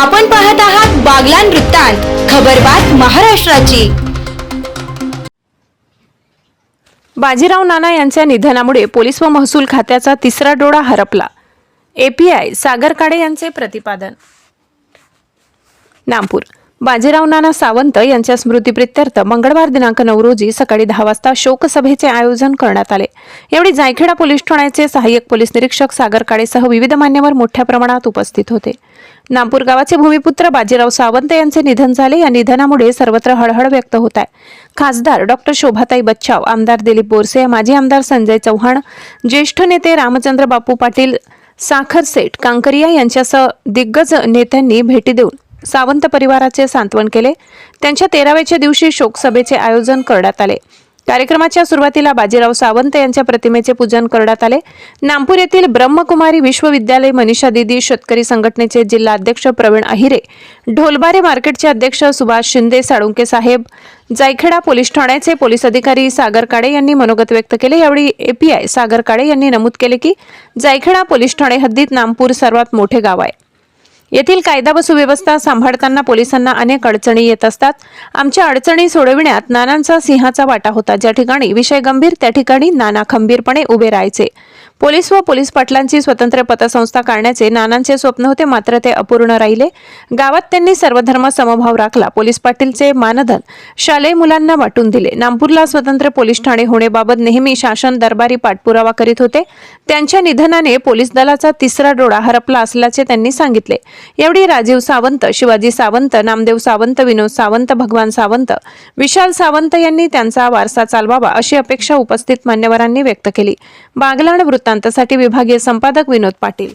आपण पाहत आहात बागलान वृत्तांत खबरबात महाराष्ट्राची. बाजीराव नाना यांच्या निधनामुळे पोलीस व महसूल खात्याचा तिसरा डोळा हरपला. एपीआय सागर काडे यांचे प्रतिपादन. नागपूर बाजीराव नाना सावंत यांच्या स्मृतीप्रित्यर्थ मंगळवार दिनांक नऊ रोजी सकाळी दहा वाजता शोकसभेचे आयोजन करण्यात आले. यावेळी जायखेडा पोलीस ठाण्याचे सहाय्यक पोलीस निरीक्षक सागर काळेसह विविध मान्यवर मोठ्या प्रमाणात उपस्थित होते. नामपूर गावाचे भूमिपुत्र बाजीराव सावंत यांचे निधन झाले. या निधनामुळे सर्वत्र हळहळ व्यक्त होत आहे. खासदार डॉक्टर शोभाताई बच्चाव आमदार दिलीप बोरसे माजी आमदार संजय चव्हाण ज्येष्ठ नेते रामचंद्र बापू पाटील साखर सेठ कांकरिया यांच्यासह दिग्गज नेत्यांनी भेटी देऊन सावंत परिवाराचे सांत्वन केले. त्यांच्या तेराव्याच्या दिवशी शोकसभेचे आयोजन करण्यात आले. कार्यक्रमाच्या सुरुवातीला बाजीराव सावंत यांच्या प्रतिमेचे पूजन करण्यात आले. नागपूर येथील ब्रह्मकुमारी विश्वविद्यालय मनीषा दिदी शेतकरी संघटनेचे जिल्हा अध्यक्ष प्रवीण अहिरे ढोलबारे मार्केटचे अध्यक्ष सुभाष शिंदे साळुंके साहेब जायखेडा पोलीस ठाण्याचे पोलीस अधिकारी सागर काळे यांनी मनोगत व्यक्त केले. यावेळी एपीआय सागर काळे यांनी नमूद केले की जायखेडा पोलीस ठाणे हद्दीत नामपूर सर्वात मोठे गाव आहे. येथील कायदा व सुव्यवस्था सांभाळताना पोलिसांना अनेक अडचणी येत असतात. आमच्या अडचणी सोडविण्यात नानांचा सिंहाचा वाटा होता. ज्या ठिकाणी विषय गंभीर त्या ठिकाणी नाना खंबीरपणे उभे राहायचे. पोलीस व पोलीस पाटलांची स्वतंत्र पतसंस्था काढण्याचे नानांचे स्वप्न होते मात्र ते अपूर्ण राहिले. गावात त्यांनी सर्वधर्म समभाव राखला. पोलीस पाटीलचे मानधन शालेय मुलांना वाटून दिले. नागपूरला स्वतंत्र पोलीस ठाणे होण्याबाबत नेहमी शासन दरबारी पाठपुरावा करीत होते. त्यांच्या निधनाने पोलीस दलाचा तिसरा डोळा हरपला असल्याचे त्यांनी सांगितले. यावेळी राजीव सावंत शिवाजी सावंत नामदेव सावंत विनोद सावंत भगवान सावंत विशाल सावंत यांनी त्यांचा वारसा चालवावा अशी अपेक्षा उपस्थित मान्यवरांनी व्यक्त केली. बागलाण वृत्तांतासाठी विभागीय संपादक विनोद पाटील.